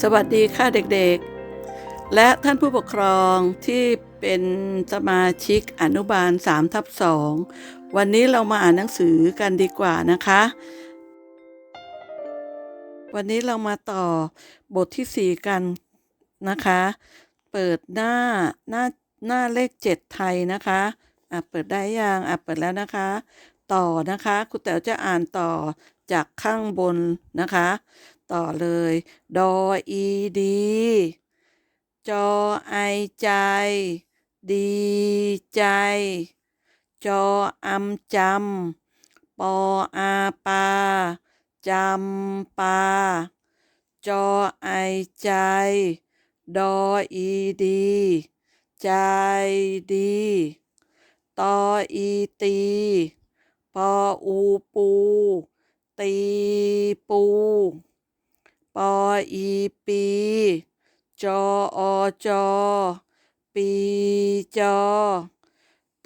สวัสดีค่ะเด็กๆ และท่านผู้ปกครองที่เป็นสมาชิกอนุบาล3ทับ2วันนี้เรามาอ่านหนังสือกันดีกว่านะคะ วันนี้เรามาต่อบทที่ 4 กันนะคะ เปิดหน้าหน้าหน้าเลข 7 ไทยนะคะอะเปิดได้ยังอะเปิดแล้วนะคะ ต่อนะคะครูแต๋วจะอ่านต่อจากข้างบนนะคะ ต่อเลย ดออีดี จอไอใจ ดีใจ จออำจำ ปออาปา จำปา จอไอใจ ดออีดี ใจดีตออีตี ปออูปู ตีปู ปออีปีจออจอปีจอ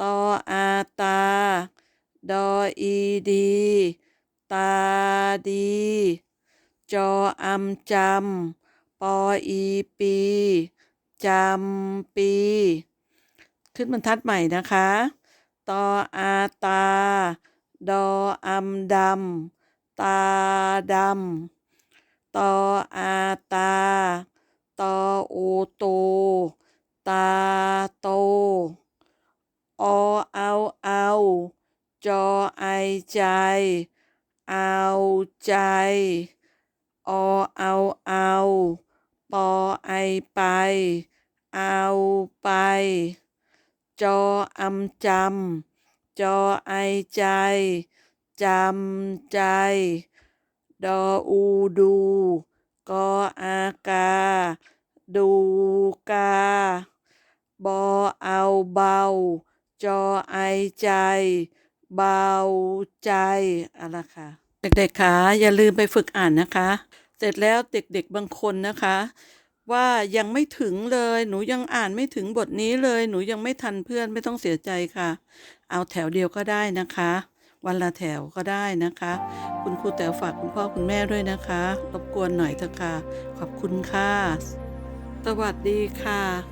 ตออาตา ดออีดี ตาดี จออำจำปออีปีจำปี ขึ้นบรรทัดใหม่นะคะ ตออาตา ดออำดำ ตาดำ ตออาตา ตออโตตาโต อเอาเอาจอไอใจ เอาใจ อเอาเอาปอไอไป เอาไป จออำจำจอไอใจ จำใจ ดออูดูกออากา ดูกา บอเอาเบา จอไอใจ เบาใจอาละค่ะ เด็กๆคะอย่าลืมไปฝึกอ่านนะคะ เสร็จแล้วเด็กๆบางคนนะคะ ว่ายังไม่ถึงเลย หนูยังอ่านไม่ถึงบทนี้เลย หนูยังไม่ทันเพื่อนไม่ต้องเสียใจค่ะ เอาแถวเดียวก็ได้นะคะ วันละแถวก็ได้นะคะ คุณครูแต๋วฝากคุณพ่อคุณแม่ด้วยนะคะ รบกวนหน่อยเถอะค่ะ ขอบคุณค่ะ สวัสดีค่ะ